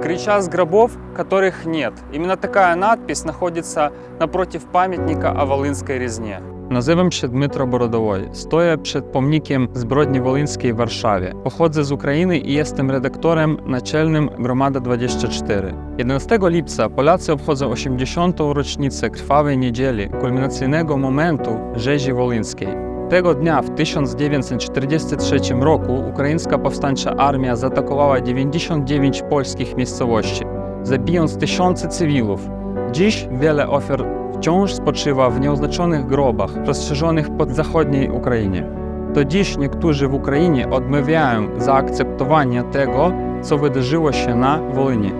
крича с гробов, которых нет. Именно такая надпись находится напротив памятника о Волынской резне. Nazywam się Dmytro Borodowoj. Stoję przed pomnikiem zbrodni wołyńskiej w Warszawie. Pochodzę z Ukrainy i jestem redaktorem naczelnym Gromada 24. 11 lipca Polacy obchodzą 80. rocznicę krwawej niedzieli, kulminacyjnego momentu rzezi wołyńskiej. Tego dnia w 1943 roku ukraińska powstańcza armia zaatakowała 99 polskich miejscowości, zabijając tysiące cywilów. Dziś wiele ofiar wciąż spoczywa w nieoznaczonych grobach rozszerzonych po zachodniej Ukrainie. Do dziś niektórzy w Ukrainie odmawiają zaakceptowania tego, co wydarzyło się na Wolynie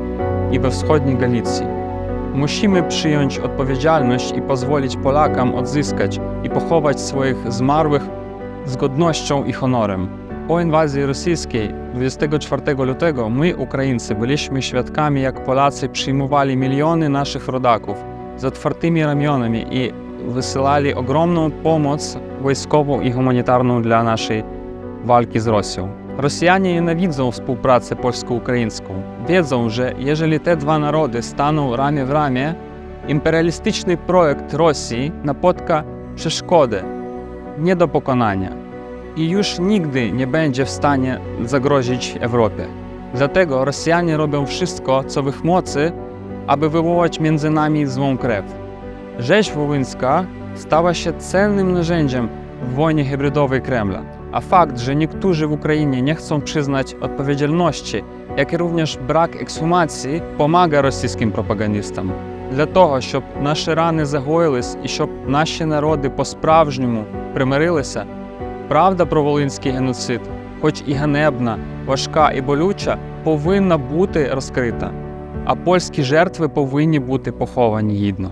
i we wschodniej Galicji. Musimy przyjąć odpowiedzialność i pozwolić Polakom odzyskać i pochować swoich zmarłych z godnością i honorem. Po inwazji rosyjskiej 24 lutego my, Ukraińcy, byliśmy świadkami, jak Polacy przyjmowali miliony naszych rodaków z otwartymi ramionami i wysyłali ogromną pomoc wojskową i humanitarną dla naszej walki z Rosją. Rosjanie nienawidzą współpracy polsko-ukraińską. Wiedzą, że jeżeli te dwa narody staną ramię w ramię, imperialistyczny projekt Rosji napotka przeszkodę nie do pokonania i już nigdy nie będzie w stanie zagrozić Europie. Dlatego Rosjanie robią wszystko, co w ich mocy, aby wywołać między nami złą krew. Rzeź wołyńska stała się cennym narzędziem w wojnie hybrydowej Kremla, a fakt, że niektórzy w Ukrainie nie chcą przyznać odpowiedzialności, jak i również brak ekshumacji, поmaga російським пропагандистам. Для того, щоб наші рани загоїлись і щоб наші народи по-справжньому примирилися, правда про волинський геноцид, хоч і ганебна, важка і болюча, повинна бути розкрита, а польські жертви повинні бути поховані гідно.